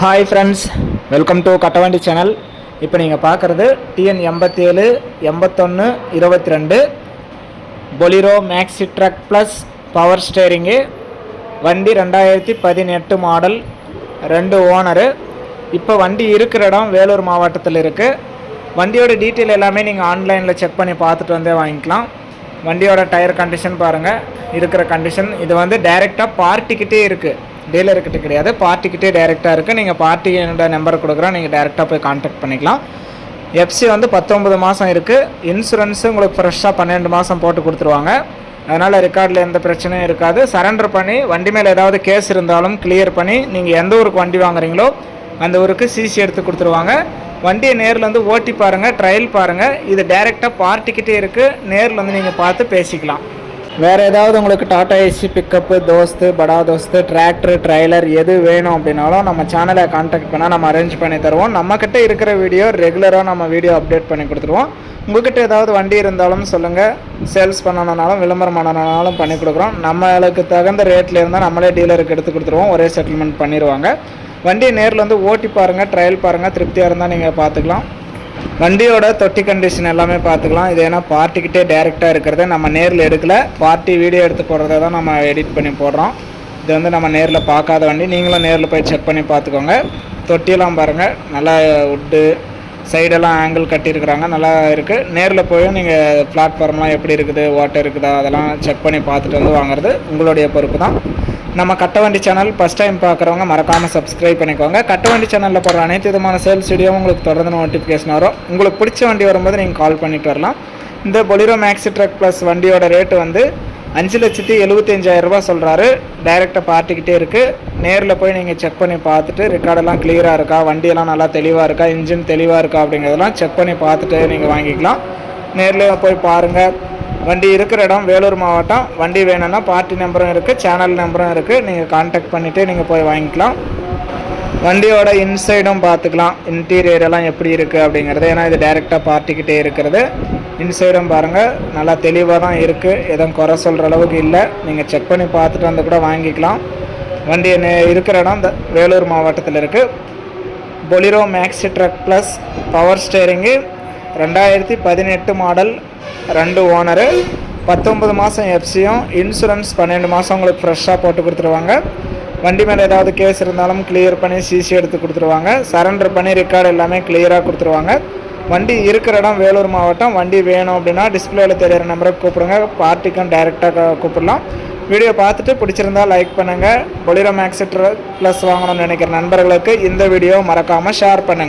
Hi friends welcome to Kattavandi channel இப்போ நீங்கள் பார்க்குறது டிஎன் எண்பத்தி ஏழு எண்பத்தொன்று இருபத்தி ரெண்டு Bolero Maxi truck plus power steering வண்டி ரெண்டாயிரத்தி பதினெட்டு மாடல் ரெண்டு ஓனரு இப்போ வண்டி இருக்கிற இடம் வேலூர் மாவட்டத்தில் இருக்குது வண்டியோட டீட்டெயில் எல்லாமே நீங்கள் ஆன்லைனில் செக் பண்ணி பார்த்துட்டு வந்தே வாங்கிக்கலாம். வண்டியோட டயர் கண்டிஷன் பாருங்கள் இருக்கிற கண்டிஷன் இது வந்து டைரெக்டாக பார்ட்டிக்கிட்டே இருக்குது டீலர்கிட்ட கிடையாது. பார்ட்டிக்கிட்டே டேரெக்டாக இருக்குது நீங்கள் பார்ட்டியோட நம்பர் கொடுக்குறோம். நீங்கள் டேரெக்டாக போய் கான்டாக்ட் பண்ணிக்கலாம். எஃப்சி வந்து பத்தொம்பது மாதம் இருக்குது இன்சூரன்ஸு உங்களுக்கு ஃப்ரெஷ்ஷாக பன்னெண்டு மாதம் போட்டு கொடுத்துருவாங்க. அதனால் ரெக்கார்டில் எந்த பிரச்சனையும் இருக்காது. சரண்டர் பண்ணி வண்டி மேலே ஏதாவது கேஸ் இருந்தாலும் கிளியர் பண்ணி நீங்கள் எந்த ஊருக்கு வண்டி வாங்குறீங்களோ அந்த ஊருக்கு சிசி எடுத்து கொடுத்துருவாங்க. வண்டியை நேரில் வந்து ஓட்டி பாருங்கள் ட்ரையல் பாருங்கள் இது டைரெக்டாக பார்ட்டிக்கிட்டே இருக்குது நேரில் வந்து நீங்கள் பார்த்து பேசிக்கலாம். வேறு ஏதாவது உங்களுக்கு டாடா ஏசி பிக்கப்பு தோஸ்து படா தோஸ்து டிராக்டர் ட்ரைலர் எது வேணும் அப்படின்னாலும் நம்ம சேனலை காண்டாக்ட் பண்ணால் நம்ம அரேஞ்ச் பண்ணி தருவோம். நம்மக்கிட்ட இருக்கிற வீடியோ ரெகுலராக நம்ம வீடியோ அப்டேட் பண்ணி கொடுத்துருவோம். உங்கள்கிட்ட ஏதாவது வண்டி இருந்தாலும் சொல்லுங்கள் சேல்ஸ் பண்ணணுனாலும் விளம்பரம் பண்ணணுனாலும் பண்ணி கொடுக்குறோம். நம்மளுக்கு தகுந்த ரேட்டில் இருந்தால் நம்மளே டீலருக்கு எடுத்து கொடுத்துருவோம். ஒரே செட்டில்மெண்ட் பண்ணிடுவாங்க. வண்டியை நேரில் வந்து ஓட்டி பாருங்கள் ட்ரையல் பாருங்கள் திருப்தியாக இருந்தால் நீங்கள் பார்த்துக்கலாம். வண்டியோட தொட்டி கண்டிஷன் எல்லாமே பார்த்துக்கலாம். இது ஏன்னா பார்ட்டிக்கிட்டே டேரெக்டாக இருக்கிறத. நம்ம நேரில் எடுக்கல. பார்ட்டி வீடியோ எடுத்து போடுறத தான் நம்ம எடிட் பண்ணி போடுறோம். இது வந்து நம்ம நேரில் பார்க்காத வண்டி. நீங்களும் நேரில் போய் செக் பண்ணி பார்த்துக்கோங்க. தொட்டியெல்லாம் பாருங்கள் நல்லா உட்டு சைடெல்லாம் ஆங்கிள் கட்டியிருக்கிறாங்க நல்லா இருக்குது நேரில் போய் நீங்கள் பிளாட்ஃபார்ம்லாம் எப்படி இருக்குது? ஓட்டை இருக்குதா? அதெல்லாம் செக் பண்ணி பார்த்துட்டு வந்து வாங்குறது உங்களுடைய பொறுப்பு தான். நம்ம கட்டவண்டி சேனல் ஃபஸ்ட் டைம் பார்க்குறவங்க மறக்காமல் சப்ஸ்கிரைப் பண்ணிக்கோங்க. கட்டவண்டி சேனலில் போடுற அனைத்து விதமான சேல்ஸ் வீடியோவும் உங்களுக்கு தொடர்ந்து நோட்டிஃபிகேஷன் வரும். உங்களுக்கு பிடிச்ச வண்டி வரும்போது நீங்கள் கால் பண்ணிட்டு வரலாம். இந்த பொலிரோ மேக்ஸி ட்ரக் ப்ளஸ் வண்டியோட ரேட்டு வந்து அஞ்சு லட்சத்தி எழுபத்தஞ்சாயிரரூபா சொல்கிறாரு டைரெக்டாக பார்ட்டிக்கிட்டே இருக்குது நேரில் போய் நீங்கள் செக் பண்ணி பார்த்துட்டு ரெக்கார்டெல்லாம் கிளியராக இருக்கா? வண்டியெல்லாம் நல்லா தெளிவாக இருக்கா? இன்ஜின் தெளிவாக இருக்கா? அப்படிங்கிறதெல்லாம் செக் பண்ணி பார்த்துட்டு நீங்கள் வாங்கிக்கலாம். நேரில் போய் பாருங்கள் வண்டி இருக்கிற இடம் வேலூர் மாவட்டம். வண்டி வேணும்னா பார்ட்டி நம்பரும் இருக்குது சேனல் நம்பரும் இருக்குது நீங்கள் காண்டாக்ட் பண்ணிவிட்டு நீங்கள் போய் வாங்கிக்கலாம். வண்டியோட இன்சைடும் பார்த்துக்கலாம். இன்டீரியர் எல்லாம் எப்படி இருக்குது அப்படிங்கிறது. ஏன்னா இது டைரெக்டாக பார்ட்டிக்கிட்டே இருக்கிறது. இன்சைடும் பாருங்கள் நல்லா தெளிவாக தான் இருக்குது எதுவும் குறை சொல்கிற அளவுக்கு இல்லை. நீங்கள் செக் பண்ணி பார்த்துட்டு வந்து கூட வாங்கிக்கலாம். வண்டி நே- இருக்கிற இடம் இந்த வேலூர் மாவட்டத்தில் இருக்குது Bolero Maxi truck plus power steering ரெண்டாயிரத்தி பதினெட்டு மாடல் ரெண்டு ஓனரு. பத்தொம்பது மாதம் எஃப்சியும் இன்சூரன்ஸ் பன்னெண்டு மாதம் உங்களுக்கு ஃப்ரெஷ்ஷாக போட்டு கொடுத்துருவாங்க. வண்டி மேலே ஏதாவது கேஸ் இருந்தாலும் கிளியர் பண்ணி சிசி எடுத்து கொடுத்துருவாங்க. சரண்டர் பண்ணி ரெக்கார்டு எல்லாமே கிளியராக கொடுத்துருவாங்க. வண்டி இருக்கிற இடம் வேலூர் மாவட்டம். வண்டி வேணும் அப்படின்னா டிஸ்பிளேயில் தெரியிற நம்பருக்கு கூப்பிடுங்க. பார்ட்டிக்கும் டைரெக்டாக கூப்பிடலாம். வீடியோ பார்த்துட்டு பிடிச்சிருந்தா லைக் பண்ணுங்கள் பொலிரோ மேக்ஸிட்ரு ப்ளஸ் வாங்கணும்னு நினைக்கிற நண்பர்களுக்கு இந்த வீடியோ மறக்காமல் ஷேர் பண்ணுங்கள்